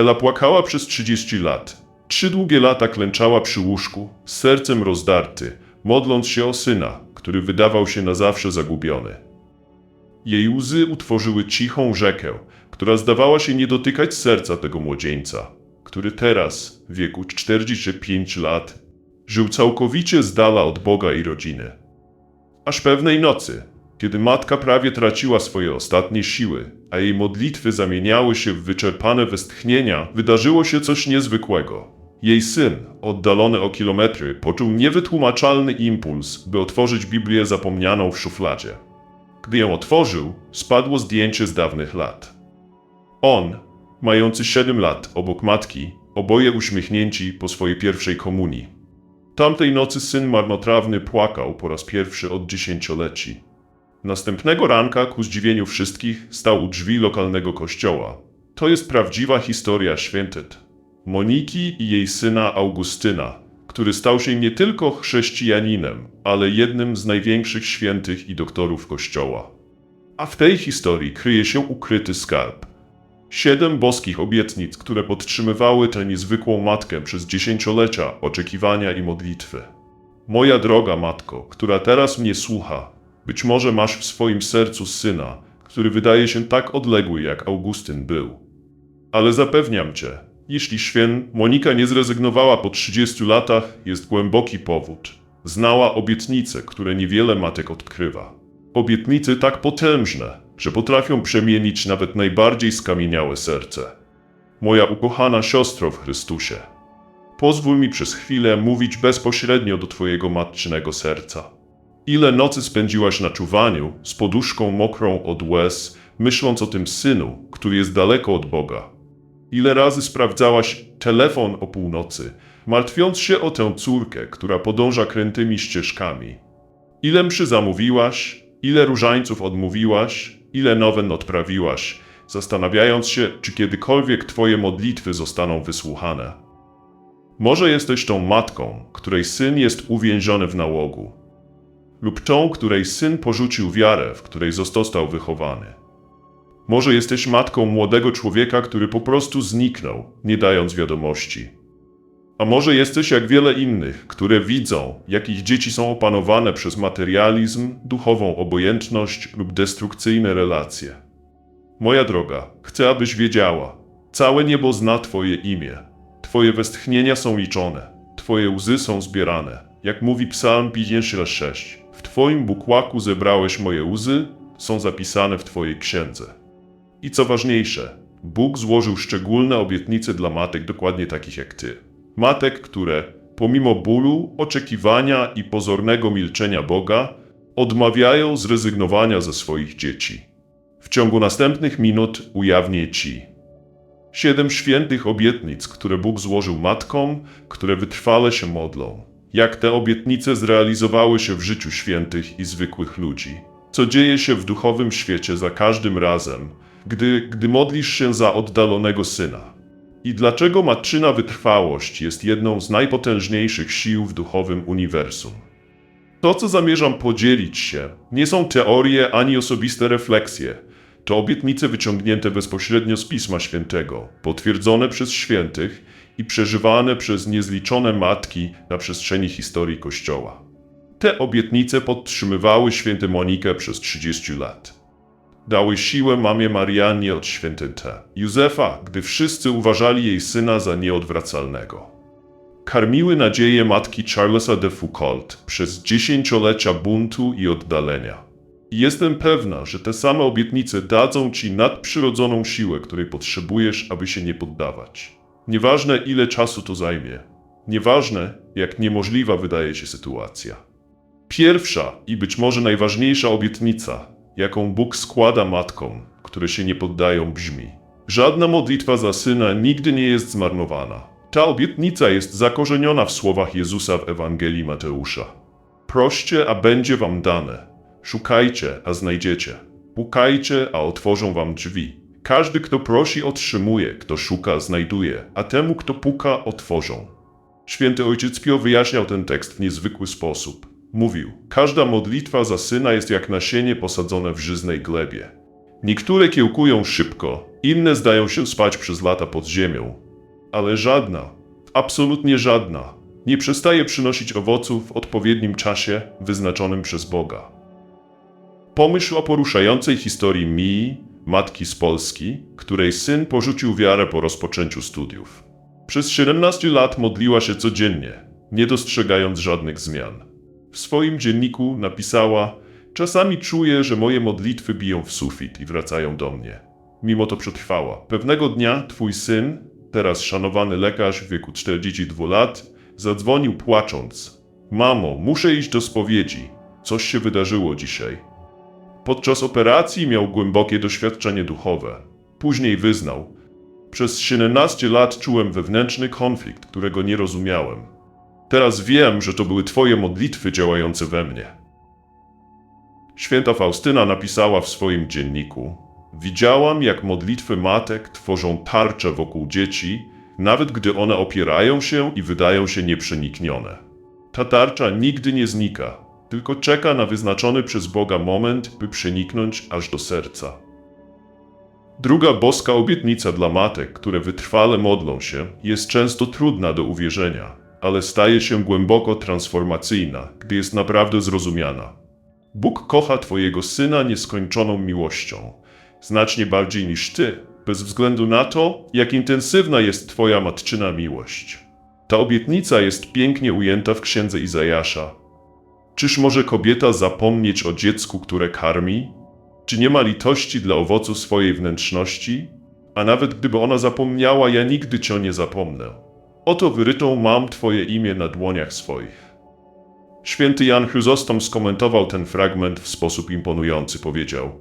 Ela płakała przez 30 lat. Trzy długie lata klęczała przy łóżku, z sercem rozdarty, modląc się o syna, który wydawał się na zawsze zagubiony. Jej łzy utworzyły cichą rzekę, która zdawała się nie dotykać serca tego młodzieńca, który teraz, w wieku 45 lat, żył całkowicie z dala od Boga i rodziny. Aż pewnej nocy, kiedy matka prawie traciła swoje ostatnie siły, a jej modlitwy zamieniały się w wyczerpane westchnienia, wydarzyło się coś niezwykłego. Jej syn, oddalony o kilometry, poczuł niewytłumaczalny impuls, by otworzyć Biblię zapomnianą w szufladzie. Gdy ją otworzył, spadło zdjęcie z dawnych lat. On, mający 7 lat obok matki, oboje uśmiechnięci po swojej pierwszej komunii. Tamtej nocy syn marnotrawny płakał po raz pierwszy od dziesięcioleci. Następnego ranka, ku zdziwieniu wszystkich, stał u drzwi lokalnego kościoła. To jest prawdziwa historia świętyt. Moniki i jej syna Augustyna, który stał się nie tylko chrześcijaninem, ale jednym z największych świętych i doktorów kościoła. A w tej historii kryje się ukryty skarb. Siedem boskich obietnic, które podtrzymywały tę niezwykłą matkę przez dziesięciolecia oczekiwania i modlitwy. Moja droga matko, która teraz mnie słucha, być może masz w swoim sercu syna, który wydaje się tak odległy jak Augustyn był. Ale zapewniam cię, jeśli święt Monika nie zrezygnowała po 30 latach, jest głęboki powód. Znała obietnice, które niewiele matek odkrywa. Obietnice tak potężne, że potrafią przemienić nawet najbardziej skamieniałe serce. Moja ukochana siostro w Chrystusie, pozwól mi przez chwilę mówić bezpośrednio do Twojego matczynego serca. Ile nocy spędziłaś na czuwaniu, z poduszką mokrą od łez, myśląc o tym synu, który jest daleko od Boga? Ile razy sprawdzałaś telefon o północy, martwiąc się o tę córkę, która podąża krętymi ścieżkami? Ile mszy zamówiłaś, ile różańców odmówiłaś, ile nowen odprawiłaś, zastanawiając się, czy kiedykolwiek Twoje modlitwy zostaną wysłuchane? Może jesteś tą matką, której syn jest uwięziony w nałogu, lub tą, której syn porzucił wiarę, w której został wychowany. Może jesteś matką młodego człowieka, który po prostu zniknął, nie dając wiadomości. A może jesteś jak wiele innych, które widzą, jak ich dzieci są opanowane przez materializm, duchową obojętność lub destrukcyjne relacje. Moja droga, chcę, abyś wiedziała, całe niebo zna Twoje imię. Twoje westchnienia są liczone, Twoje łzy są zbierane. Jak mówi Psalm 56, w Twoim bukłaku zebrałeś moje łzy, są zapisane w Twojej księdze. I co ważniejsze, Bóg złożył szczególne obietnice dla matek dokładnie takich jak ty. Matek, które pomimo bólu, oczekiwania i pozornego milczenia Boga, odmawiają zrezygnowania ze swoich dzieci. W ciągu następnych minut ujawnię ci siedem świętych obietnic, które Bóg złożył matkom, które wytrwale się modlą. Jak te obietnice zrealizowały się w życiu świętych i zwykłych ludzi. Co dzieje się w duchowym świecie za każdym razem, gdy, gdy modlisz się za oddalonego syna. I dlaczego matczyna wytrwałość jest jedną z najpotężniejszych sił w duchowym uniwersum. To, co zamierzam podzielić się, nie są teorie ani osobiste refleksje. To obietnice wyciągnięte bezpośrednio z Pisma Świętego, potwierdzone przez świętych i przeżywane przez niezliczone matki na przestrzeni historii Kościoła. Te obietnice podtrzymywały świętą Monikę przez 30 lat dały siłę mamie Mariannie od świętyta, Józefa, gdy wszyscy uważali jej syna za nieodwracalnego. Karmiły nadzieję matki Charlesa de Foucault przez dziesięciolecia buntu i oddalenia. Jestem pewna, że te same obietnice dadzą ci nadprzyrodzoną siłę, której potrzebujesz, aby się nie poddawać. Nieważne ile czasu to zajmie, nieważne jak niemożliwa wydaje się sytuacja. Pierwsza i być może najważniejsza obietnica jaką Bóg składa matkom, które się nie poddają, brzmi: Żadna modlitwa za syna nigdy nie jest zmarnowana. Ta obietnica jest zakorzeniona w słowach Jezusa w Ewangelii Mateusza. Proście, a będzie wam dane. Szukajcie, a znajdziecie. Pukajcie, a otworzą wam drzwi. Każdy, kto prosi, otrzymuje, kto szuka, znajduje, a temu, kto puka, otworzą. Święty Ojciec Pio wyjaśniał ten tekst w niezwykły sposób. Mówił, każda modlitwa za syna jest jak nasienie posadzone w żyznej glebie. Niektóre kiełkują szybko, inne zdają się spać przez lata pod ziemią. Ale żadna, absolutnie żadna, nie przestaje przynosić owoców w odpowiednim czasie wyznaczonym przez Boga. Pomyśl o poruszającej historii Mii, matki z Polski, której syn porzucił wiarę po rozpoczęciu studiów. Przez 17 lat modliła się codziennie, nie dostrzegając żadnych zmian. W swoim dzienniku napisała: Czasami czuję, że moje modlitwy biją w sufit i wracają do mnie. Mimo to przetrwała. Pewnego dnia twój syn, teraz szanowany lekarz w wieku 42 lat, zadzwonił płacząc: Mamo, muszę iść do spowiedzi. Coś się wydarzyło dzisiaj. Podczas operacji miał głębokie doświadczenie duchowe. Później wyznał: Przez 17 lat czułem wewnętrzny konflikt, którego nie rozumiałem. Teraz wiem, że to były Twoje modlitwy działające we mnie. Święta Faustyna napisała w swoim dzienniku: Widziałam, jak modlitwy matek tworzą tarcze wokół dzieci, nawet gdy one opierają się i wydają się nieprzeniknione. Ta tarcza nigdy nie znika, tylko czeka na wyznaczony przez Boga moment, by przeniknąć aż do serca. Druga boska obietnica dla matek, które wytrwale modlą się, jest często trudna do uwierzenia, ale staje się głęboko transformacyjna, gdy jest naprawdę zrozumiana. Bóg kocha Twojego syna nieskończoną miłością, znacznie bardziej niż Ty, bez względu na to, jak intensywna jest Twoja matczyna miłość. Ta obietnica jest pięknie ujęta w księdze Izajasza. Czyż może kobieta zapomnieć o dziecku, które karmi? Czy nie ma litości dla owocu swojej wnętrzności? A nawet gdyby ona zapomniała, ja nigdy cię nie zapomnę. Oto wyrytą mam Twoje imię na dłoniach swoich. Święty Jan Chryzostom skomentował ten fragment w sposób imponujący. Powiedział: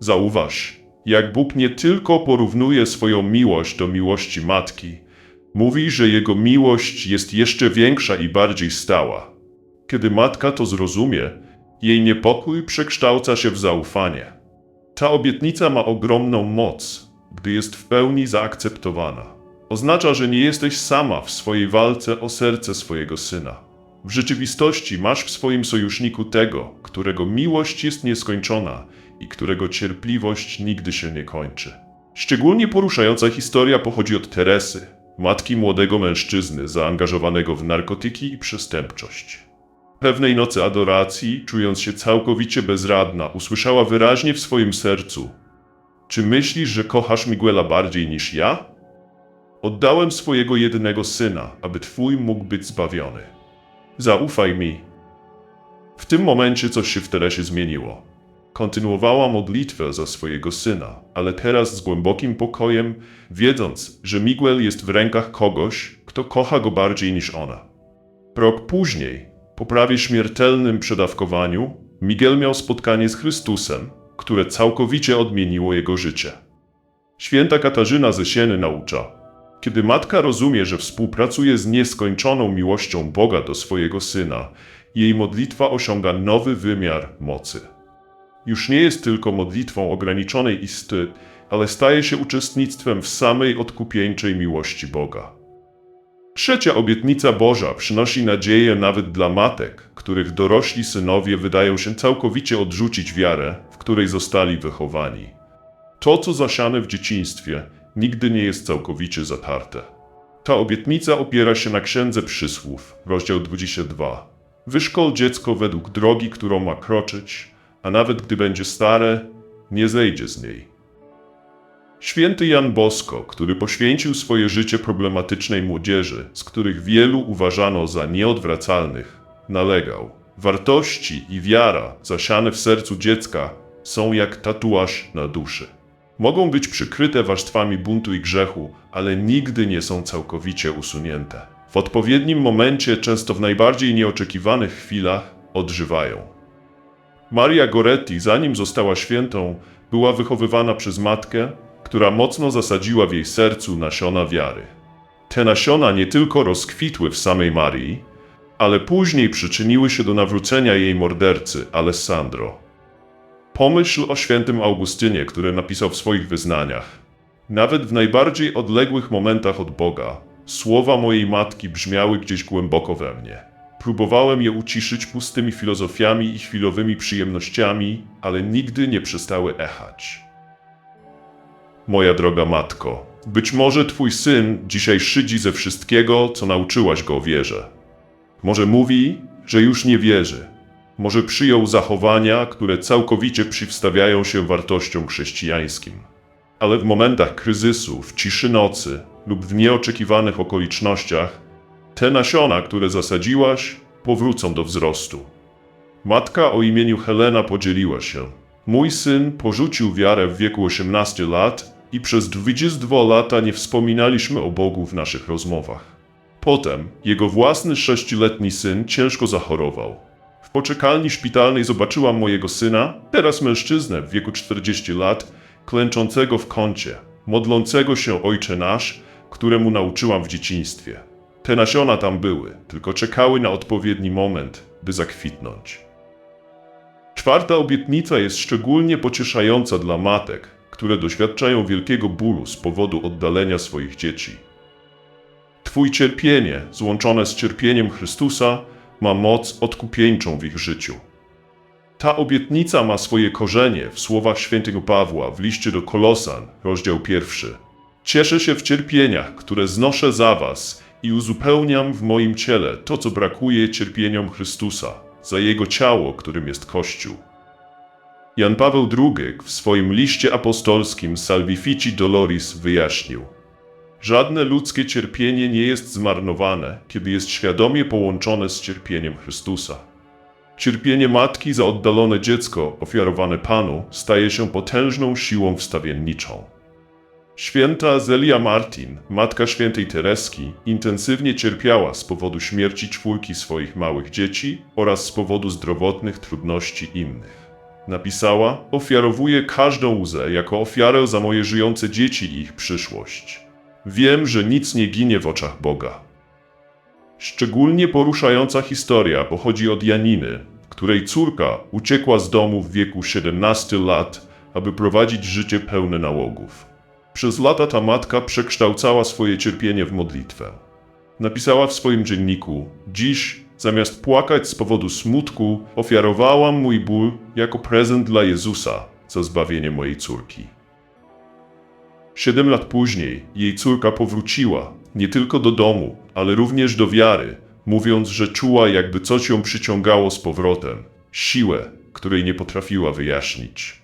Zauważ, jak Bóg nie tylko porównuje swoją miłość do miłości matki, mówi, że jego miłość jest jeszcze większa i bardziej stała. Kiedy matka to zrozumie, jej niepokój przekształca się w zaufanie. Ta obietnica ma ogromną moc, gdy jest w pełni zaakceptowana. Oznacza, że nie jesteś sama w swojej walce o serce swojego syna. W rzeczywistości masz w swoim sojuszniku tego, którego miłość jest nieskończona i którego cierpliwość nigdy się nie kończy. Szczególnie poruszająca historia pochodzi od Teresy, matki młodego mężczyzny zaangażowanego w narkotyki i przestępczość. Pewnej nocy adoracji, czując się całkowicie bezradna, usłyszała wyraźnie w swoim sercu: Czy myślisz, że kochasz Miguela bardziej niż ja? Oddałem swojego jedynego syna, aby twój mógł być zbawiony. Zaufaj mi. W tym momencie coś się w Teresie zmieniło. Kontynuowała modlitwę za swojego syna, ale teraz z głębokim pokojem, wiedząc, że Miguel jest w rękach kogoś, kto kocha go bardziej niż ona. Rok później, po prawie śmiertelnym przedawkowaniu, Miguel miał spotkanie z Chrystusem, które całkowicie odmieniło jego życie. Święta Katarzyna ze Sieny naucza, kiedy matka rozumie, że współpracuje z nieskończoną miłością Boga do swojego syna, jej modlitwa osiąga nowy wymiar mocy. Już nie jest tylko modlitwą ograniczonej isty, ale staje się uczestnictwem w samej odkupieńczej miłości Boga. Trzecia obietnica Boża przynosi nadzieję nawet dla matek, których dorośli synowie wydają się całkowicie odrzucić wiarę, w której zostali wychowani. To, co zasiane w dzieciństwie, nigdy nie jest całkowicie zatarte. Ta obietnica opiera się na Księdze Przysłów, rozdział 22. Wyszkol dziecko według drogi, którą ma kroczyć, a nawet gdy będzie stare, nie zejdzie z niej. Święty Jan Bosko, który poświęcił swoje życie problematycznej młodzieży, z których wielu uważano za nieodwracalnych, nalegał: Wartości i wiara zasiane w sercu dziecka są jak tatuaż na duszy. Mogą być przykryte warstwami buntu i grzechu, ale nigdy nie są całkowicie usunięte. W odpowiednim momencie, często w najbardziej nieoczekiwanych chwilach, odżywają. Maria Goretti, zanim została świętą, była wychowywana przez matkę, która mocno zasadziła w jej sercu nasiona wiary. Te nasiona nie tylko rozkwitły w samej Marii, ale później przyczyniły się do nawrócenia jej mordercy Alessandro. Pomyśl o świętym Augustynie, który napisał w swoich wyznaniach. Nawet w najbardziej odległych momentach od Boga, słowa mojej matki brzmiały gdzieś głęboko we mnie. Próbowałem je uciszyć pustymi filozofiami i chwilowymi przyjemnościami, ale nigdy nie przestały echać. Moja droga matko. Być może twój syn dzisiaj szydzi ze wszystkiego, co nauczyłaś go o wierze. Może mówi, że już nie wierzy. Może przyjął zachowania, które całkowicie przeciwstawiają się wartościom chrześcijańskim. Ale w momentach kryzysu, w ciszy nocy lub w nieoczekiwanych okolicznościach, te nasiona, które zasadziłaś, powrócą do wzrostu. Matka o imieniu Helena podzieliła się. Mój syn porzucił wiarę w wieku 18 lat i przez 22 lata nie wspominaliśmy o Bogu w naszych rozmowach. Potem jego własny sześcioletni syn ciężko zachorował. W poczekalni szpitalnej zobaczyłam mojego syna, teraz mężczyznę w wieku 40 lat, klęczącego w kącie, modlącego się Ojcze Nasz, któremu nauczyłam w dzieciństwie. Te nasiona tam były, tylko czekały na odpowiedni moment, by zakwitnąć. Czwarta obietnica jest szczególnie pocieszająca dla matek, które doświadczają wielkiego bólu z powodu oddalenia swoich dzieci. Twój cierpienie, złączone z cierpieniem Chrystusa, ma moc odkupieńczą w ich życiu. Ta obietnica ma swoje korzenie w słowach świętego Pawła w liście do Kolosan, rozdział pierwszy. Cieszę się w cierpieniach, które znoszę za was i uzupełniam w moim ciele to, co brakuje cierpieniom Chrystusa, za Jego ciało, którym jest Kościół. Jan Paweł II w swoim liście apostolskim Salvifici Doloris wyjaśnił – Żadne ludzkie cierpienie nie jest zmarnowane, kiedy jest świadomie połączone z cierpieniem Chrystusa. Cierpienie matki za oddalone dziecko ofiarowane Panu staje się potężną siłą wstawienniczą. Święta Zelia Martin, matka świętej Tereski, intensywnie cierpiała z powodu śmierci czwórki swoich małych dzieci oraz z powodu zdrowotnych trudności innych. Napisała: Ofiarowuję każdą łzę jako ofiarę za moje żyjące dzieci i ich przyszłość. Wiem, że nic nie ginie w oczach Boga. Szczególnie poruszająca historia pochodzi od Janiny, której córka uciekła z domu w wieku 17 lat, aby prowadzić życie pełne nałogów. Przez lata ta matka przekształcała swoje cierpienie w modlitwę. Napisała w swoim dzienniku: Dziś, zamiast płakać z powodu smutku, ofiarowałam mój ból jako prezent dla Jezusa za zbawienie mojej córki. Siedem lat później jej córka powróciła nie tylko do domu, ale również do wiary, mówiąc, że czuła, jakby coś ją przyciągało z powrotem siłę, której nie potrafiła wyjaśnić.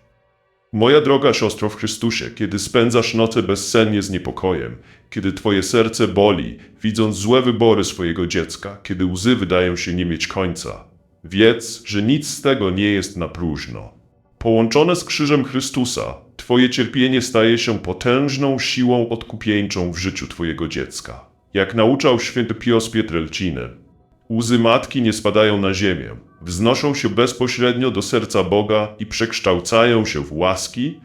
Moja droga siostro w Chrystusie, kiedy spędzasz noce bezsennie z niepokojem, kiedy twoje serce boli, widząc złe wybory swojego dziecka, kiedy łzy wydają się nie mieć końca, wiedz, że nic z tego nie jest na próżno. Połączone z krzyżem Chrystusa, Twoje cierpienie staje się potężną siłą odkupieńczą w życiu Twojego dziecka. Jak nauczał święty Pios Pietrelciny, łzy matki nie spadają na ziemię, wznoszą się bezpośrednio do serca Boga i przekształcają się w łaski,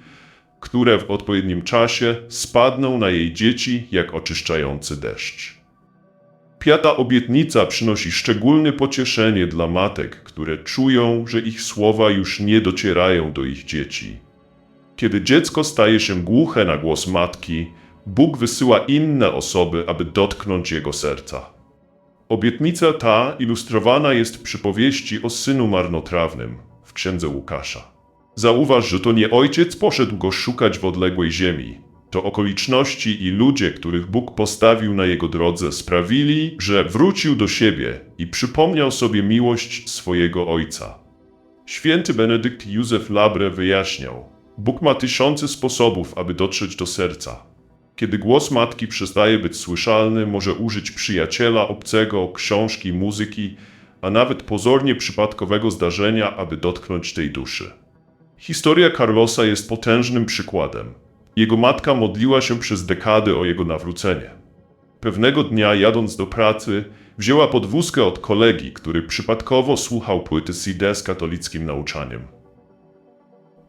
które w odpowiednim czasie spadną na jej dzieci jak oczyszczający deszcz. Piata obietnica przynosi szczególne pocieszenie dla matek, które czują, że ich słowa już nie docierają do ich dzieci. Kiedy dziecko staje się głuche na głos matki, Bóg wysyła inne osoby, aby dotknąć jego serca. Obietnica ta ilustrowana jest w przypowieści o synu marnotrawnym w księdze Łukasza. Zauważ, że to nie ojciec poszedł go szukać w odległej ziemi. To okoliczności i ludzie, których Bóg postawił na jego drodze, sprawili, że wrócił do siebie i przypomniał sobie miłość swojego ojca. Święty Benedykt Józef Labre wyjaśniał: Bóg ma tysiące sposobów, aby dotrzeć do serca. Kiedy głos matki przestaje być słyszalny, może użyć przyjaciela, obcego, książki, muzyki, a nawet pozornie przypadkowego zdarzenia, aby dotknąć tej duszy. Historia Carlosa jest potężnym przykładem. Jego matka modliła się przez dekady o jego nawrócenie. Pewnego dnia, jadąc do pracy, wzięła podwózkę od kolegi, który przypadkowo słuchał płyty CD z katolickim nauczaniem.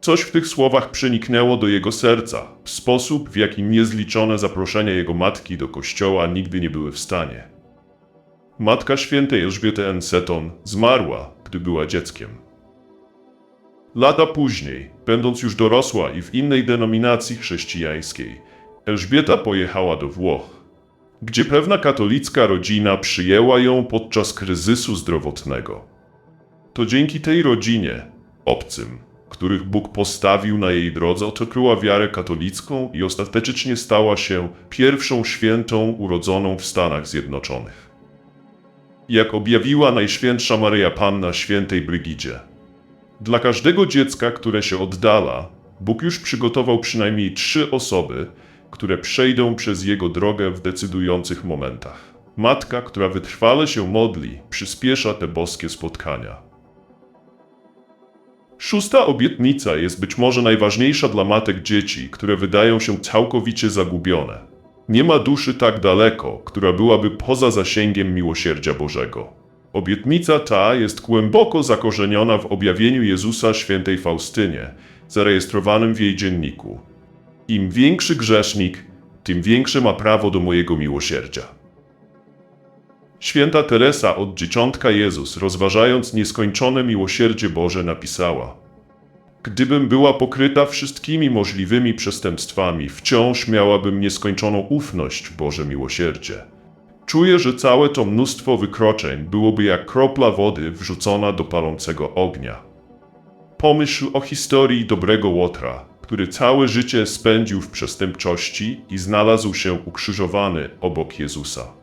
Coś w tych słowach przeniknęło do jego serca, w sposób, w jaki niezliczone zaproszenia jego matki do kościoła nigdy nie były w stanie. Matka świętej Elżbiety N. Seton zmarła, gdy była dzieckiem. Lata później, będąc już dorosła i w innej denominacji chrześcijańskiej, Elżbieta pojechała do Włoch, gdzie pewna katolicka rodzina przyjęła ją podczas kryzysu zdrowotnego. To dzięki tej rodzinie, obcym, których Bóg postawił na jej drodze, odkryła wiarę katolicką i ostatecznie stała się pierwszą świętą urodzoną w Stanach Zjednoczonych. Jak objawiła Najświętsza Maryja Panna świętej Brygidzie. Dla każdego dziecka, które się oddala, Bóg już przygotował przynajmniej trzy osoby, które przejdą przez jego drogę w decydujących momentach. Matka, która wytrwale się modli, przyspiesza te boskie spotkania. Szósta obietnica jest być może najważniejsza dla matek dzieci, które wydają się całkowicie zagubione. Nie ma duszy tak daleko, która byłaby poza zasięgiem miłosierdzia Bożego. Obietnica ta jest głęboko zakorzeniona w objawieniu Jezusa świętej Faustynie, zarejestrowanym w jej dzienniku. Im większy grzesznik, tym większe ma prawo do mojego miłosierdzia. Święta Teresa od Dzieciątka Jezus, rozważając nieskończone miłosierdzie Boże, napisała: Gdybym była pokryta wszystkimi możliwymi przestępstwami, wciąż miałabym nieskończoną ufność w Boże miłosierdzie. Czuję, że całe to mnóstwo wykroczeń byłoby jak kropla wody wrzucona do palącego ognia. Pomyśl o historii dobrego Łotra, który całe życie spędził w przestępczości i znalazł się ukrzyżowany obok Jezusa.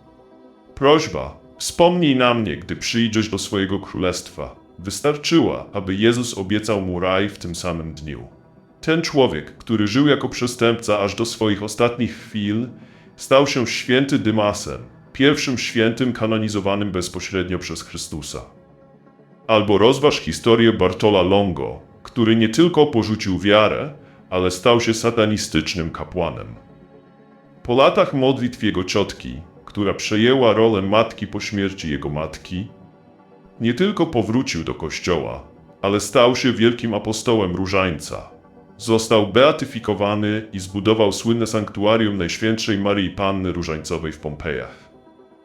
Prośba, wspomnij na mnie, gdy przyjdziesz do swojego królestwa. Wystarczyła, aby Jezus obiecał mu raj w tym samym dniu. Ten człowiek, który żył jako przestępca aż do swoich ostatnich chwil, stał się święty Dymasem, pierwszym świętym kanonizowanym bezpośrednio przez Chrystusa. Albo rozważ historię Bartola Longo, który nie tylko porzucił wiarę, ale stał się satanistycznym kapłanem. Po latach modlitw jego ciotki, która przejęła rolę matki po śmierci jego matki, nie tylko powrócił do kościoła, ale stał się wielkim apostołem Różańca. Został beatyfikowany i zbudował słynne sanktuarium Najświętszej Maryi Panny Różańcowej w Pompejach.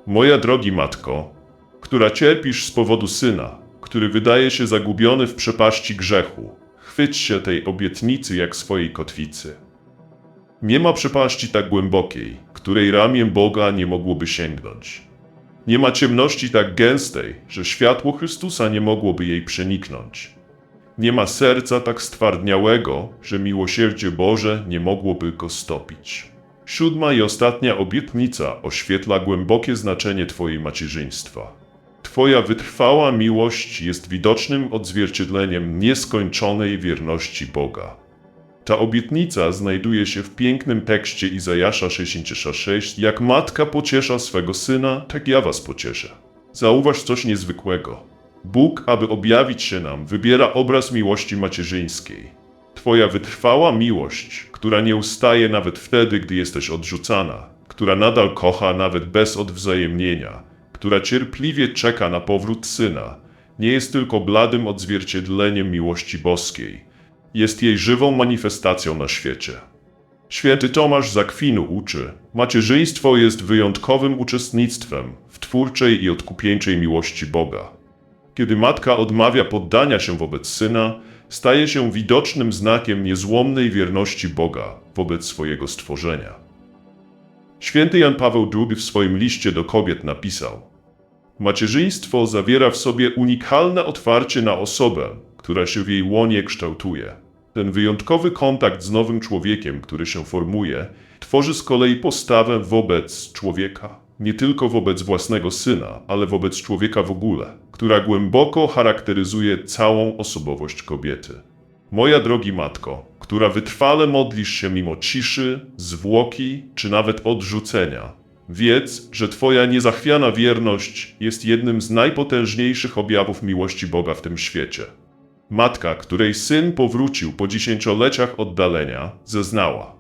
Moja drogi matko, która cierpisz z powodu syna, który wydaje się zagubiony w przepaści grzechu, chwyć się tej obietnicy jak swojej kotwicy. Nie ma przepaści tak głębokiej, której ramię Boga nie mogłoby sięgnąć. Nie ma ciemności tak gęstej, że światło Chrystusa nie mogłoby jej przeniknąć. Nie ma serca tak stwardniałego, że miłosierdzie Boże nie mogłoby go stopić. Siódma i ostatnia obietnica oświetla głębokie znaczenie Twojej macierzyństwa. Twoja wytrwała miłość jest widocznym odzwierciedleniem nieskończonej wierności Boga. Ta obietnica znajduje się w pięknym tekście Izajasza 66. Jak matka pociesza swego syna, tak ja was pocieszę. Zauważ coś niezwykłego. Bóg, aby objawić się nam, wybiera obraz miłości macierzyńskiej. Twoja wytrwała miłość, która nie ustaje nawet wtedy, gdy jesteś odrzucana, która nadal kocha nawet bez odwzajemnienia, która cierpliwie czeka na powrót syna, nie jest tylko bladym odzwierciedleniem miłości boskiej – jest jej żywą manifestacją na świecie. Święty Tomasz z Akwinu uczy, macierzyństwo jest wyjątkowym uczestnictwem w twórczej i odkupieńczej miłości Boga. Kiedy matka odmawia poddania się wobec syna, staje się widocznym znakiem niezłomnej wierności Boga wobec swojego stworzenia. Święty Jan Paweł II w swoim liście do kobiet napisał: Macierzyństwo zawiera w sobie unikalne otwarcie na osobę, która się w jej łonie kształtuje. Ten wyjątkowy kontakt z nowym człowiekiem, który się formuje, tworzy z kolei postawę wobec człowieka, nie tylko wobec własnego syna, ale wobec człowieka w ogóle, która głęboko charakteryzuje całą osobowość kobiety. Moja drogi matko, która wytrwale modlisz się mimo ciszy, zwłoki czy nawet odrzucenia, wiedz, że Twoja niezachwiana wierność jest jednym z najpotężniejszych objawów miłości Boga w tym świecie. Matka, której syn powrócił po dziesięcioleciach oddalenia, zeznała.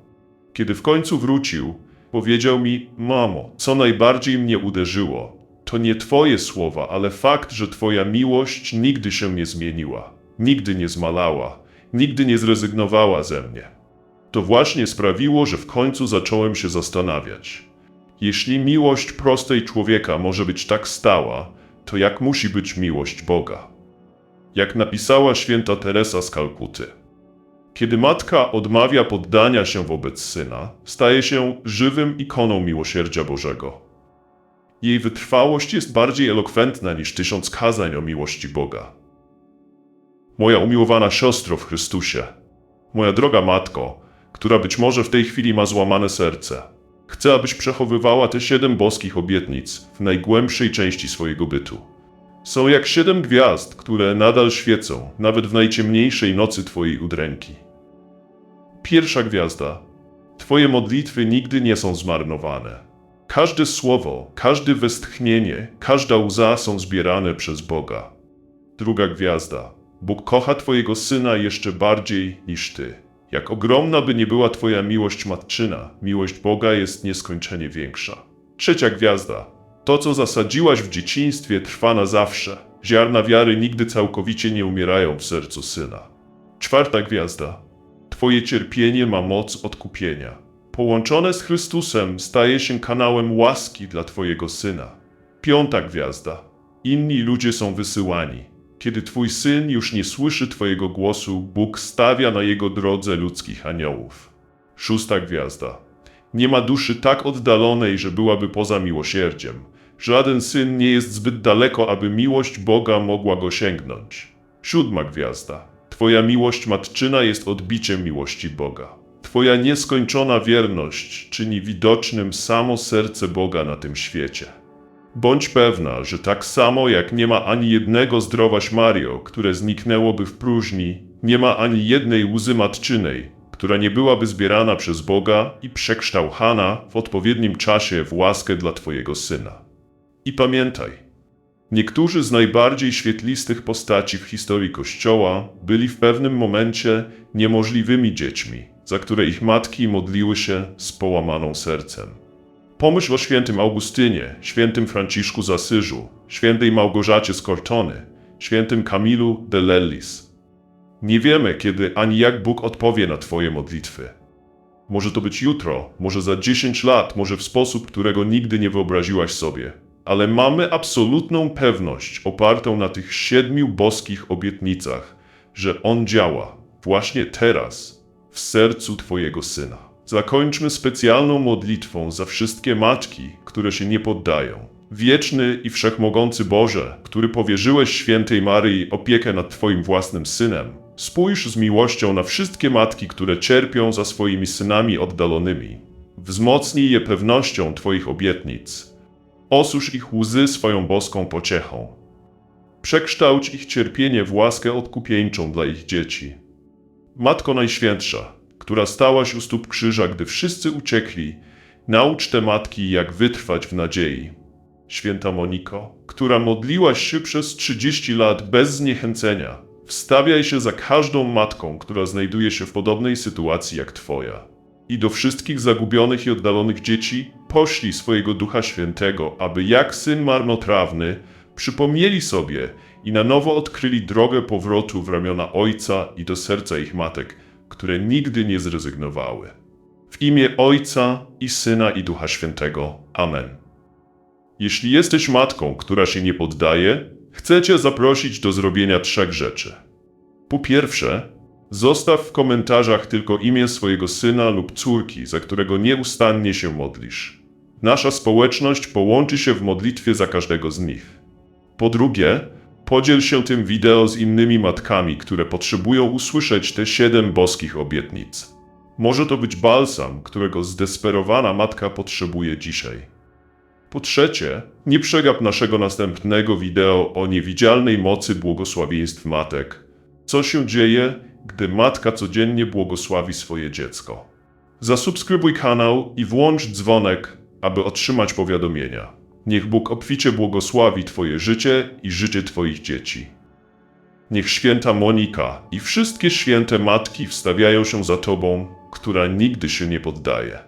Kiedy w końcu wrócił, powiedział mi: Mamo, co najbardziej mnie uderzyło, to nie Twoje słowa, ale fakt, że Twoja miłość nigdy się nie zmieniła, nigdy nie zmalała, nigdy nie zrezygnowała ze mnie. To właśnie sprawiło, że w końcu zacząłem się zastanawiać. Jeśli miłość prostej człowieka może być tak stała, to jak musi być miłość Boga? Jak napisała święta Teresa z Kalkuty. Kiedy matka odmawia poddania się wobec syna, staje się żywym ikoną miłosierdzia Bożego. Jej wytrwałość jest bardziej elokwentna niż tysiąc kazań o miłości Boga. moja umiłowana siostro w Chrystusie, moja droga matko, która być może w tej chwili ma złamane serce. Chcę, abyś przechowywała te siedem boskich obietnic w najgłębszej części swojego bytu. Są jak siedem gwiazd, które nadal świecą, nawet w najciemniejszej nocy Twojej udręki. Pierwsza gwiazda. Twoje modlitwy nigdy nie są zmarnowane. Każde słowo, każde westchnienie, każda łza są zbierane przez Boga. Druga gwiazda. Bóg kocha Twojego syna jeszcze bardziej niż Ty. Jak ogromna by nie była Twoja miłość matczyna, miłość Boga jest nieskończenie większa. Trzecia gwiazda. To, co zasadziłaś w dzieciństwie, trwa na zawsze. Ziarna wiary nigdy całkowicie nie umierają w sercu syna. Czwarta gwiazda. Twoje cierpienie ma moc odkupienia. Połączone z Chrystusem staje się kanałem łaski dla Twojego syna. Piąta gwiazda. Inni ludzie są wysyłani. Kiedy Twój syn już nie słyszy Twojego głosu, Bóg stawia na jego drodze ludzkich aniołów. Szósta gwiazda. Nie ma duszy tak oddalonej, że byłaby poza miłosierdziem. Żaden syn nie jest zbyt daleko, aby miłość Boga mogła go sięgnąć. Siódma gwiazda. Twoja miłość matczyna jest odbiciem miłości Boga. Twoja nieskończona wierność czyni widocznym samo serce Boga na tym świecie. Bądź pewna, że tak samo jak nie ma ani jednego zdrowaś Mario, które zniknęłoby w próżni, nie ma ani jednej łzy matczynej, która nie byłaby zbierana przez Boga i przekształchana w odpowiednim czasie w łaskę dla Twojego syna. I pamiętaj, niektórzy z najbardziej świetlistych postaci w historii Kościoła byli w pewnym momencie niemożliwymi dziećmi, za które ich matki modliły się z połamaną sercem. Pomyśl o świętym Augustynie, świętym Franciszku z Asyżu, świętej Małgorzacie z Cortony, świętym Kamilu de Lellis. Nie wiemy, kiedy ani jak Bóg odpowie na Twoje modlitwy. Może to być jutro, może za 10 lat, może w sposób, którego nigdy nie wyobraziłaś sobie. Ale mamy absolutną pewność, opartą na tych siedmiu boskich obietnicach, że On działa właśnie teraz w sercu Twojego syna. Zakończmy specjalną modlitwą za wszystkie matki, które się nie poddają. Wieczny i wszechmogący Boże, który powierzyłeś świętej Maryi opiekę nad Twoim własnym synem, spójrz z miłością na wszystkie matki, które cierpią za swoimi synami oddalonymi. Wzmocnij je pewnością Twoich obietnic. Osusz ich łzy swoją boską pociechą. Przekształć ich cierpienie w łaskę odkupieńczą dla ich dzieci. Matko Najświętsza, która stałaś u stóp krzyża, gdy wszyscy uciekli, naucz te matki, jak wytrwać w nadziei. Święta Moniko, która modliłaś się przez 30 lat bez zniechęcenia, wstawiaj się za każdą matką, która znajduje się w podobnej sytuacji jak Twoja. I do wszystkich zagubionych i oddalonych dzieci poślij swojego Ducha Świętego, aby jak syn marnotrawny przypomnieli sobie i na nowo odkryli drogę powrotu w ramiona Ojca i do serca ich matek, które nigdy nie zrezygnowały. W imię Ojca i Syna i Ducha Świętego. Amen. Jeśli jesteś matką, która się nie poddaje, chcę Cię zaprosić do zrobienia trzech rzeczy. Po pierwsze, zostaw w komentarzach tylko imię swojego syna lub córki, za którego nieustannie się modlisz. Nasza społeczność połączy się w modlitwie za każdego z nich. Po drugie, podziel się tym wideo z innymi matkami, które potrzebują usłyszeć te siedem boskich obietnic. Może to być balsam, którego zdesperowana matka potrzebuje dzisiaj. Po trzecie, nie przegap naszego następnego wideo o niewidzialnej mocy błogosławieństw matek. Co się dzieje, gdy matka codziennie błogosławi swoje dziecko? Zasubskrybuj kanał i włącz dzwonek, aby otrzymać powiadomienia. Niech Bóg obficie błogosławi Twoje życie i życie Twoich dzieci. Niech święta Monika i wszystkie święte matki wstawiają się za Tobą, która nigdy się nie poddaje.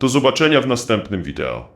Do zobaczenia w następnym wideo.